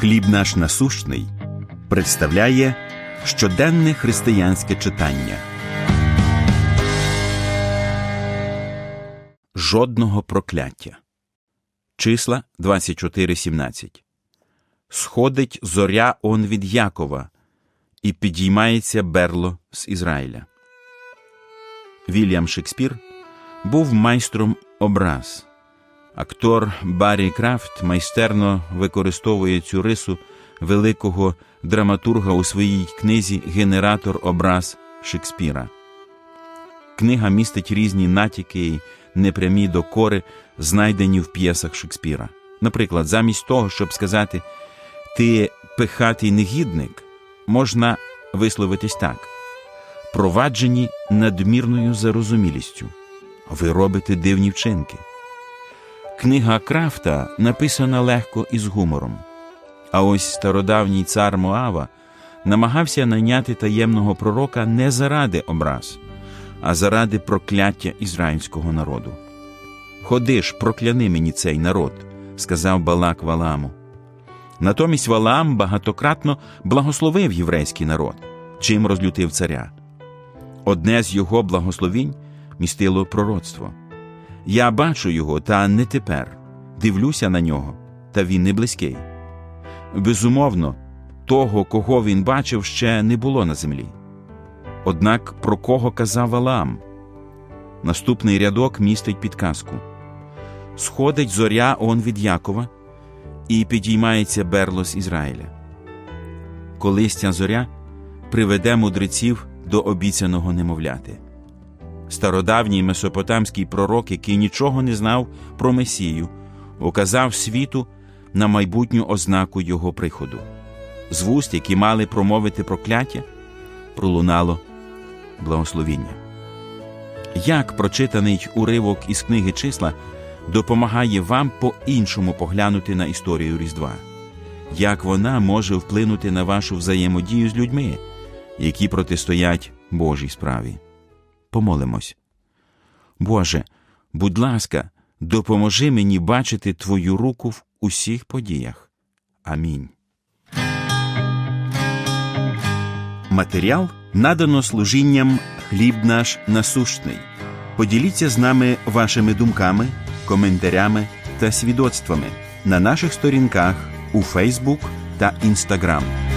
Хліб наш насущний представляє щоденне християнське читання. Жодного прокляття. Числа 24.17 Сходить зоря он від Якова, і підіймається берло з Ізраїля. Вільям Шекспір був майстром образ. Актор Баррі Крафт майстерно використовує цю рису великого драматурга у своїй книзі Генератор образ Шекспіра. Книга містить різні натяки і непрямі докори, знайдені в п'єсах Шекспіра. Наприклад, замість того, щоб сказати Ти пихатий негідник, можна висловитись так: проваджені надмірною зарозумілістю. Ви робите дивні вчинки. Книга Крафта написана легко і з гумором. А ось стародавній цар Моава намагався найняти таємного пророка не заради образ, а заради прокляття ізраїльського народу. Ходи ж, прокляни мені цей народ, сказав Балак Валаму. Натомість Валаам багатократно благословив єврейський народ, чим розлютив царя. Одне з його благословінь містило пророцтво. Я бачу його, та не тепер. Дивлюся на нього, та він не близький. Безумовно, того, кого він бачив, ще не було на землі. Однак про кого казав Валаам? Наступний рядок містить підказку: Сходить зоря он від Якова, і підіймається берло з Ізраїля. Колись ця зоря приведе мудреців до обіцяного немовляти. Стародавній месопотамський пророк, який нічого не знав про Месію, указав світу на майбутню ознаку його приходу. З вуст, які мали промовити прокляття, пролунало благословіння. Як прочитаний уривок із книги числа допомагає вам по-іншому поглянути на історію Різдва, як вона може вплинути на вашу взаємодію з людьми, які протистоять Божій справі. Помолимось. Боже, будь ласка, допоможи мені бачити Твою руку в усіх подіях. Амінь. Матеріал надано служінням хліб наш насущний. Поділіться з нами вашими думками, коментарями та свідоцтвами на наших сторінках у Фейсбук та Інстаграм.